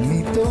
నీతో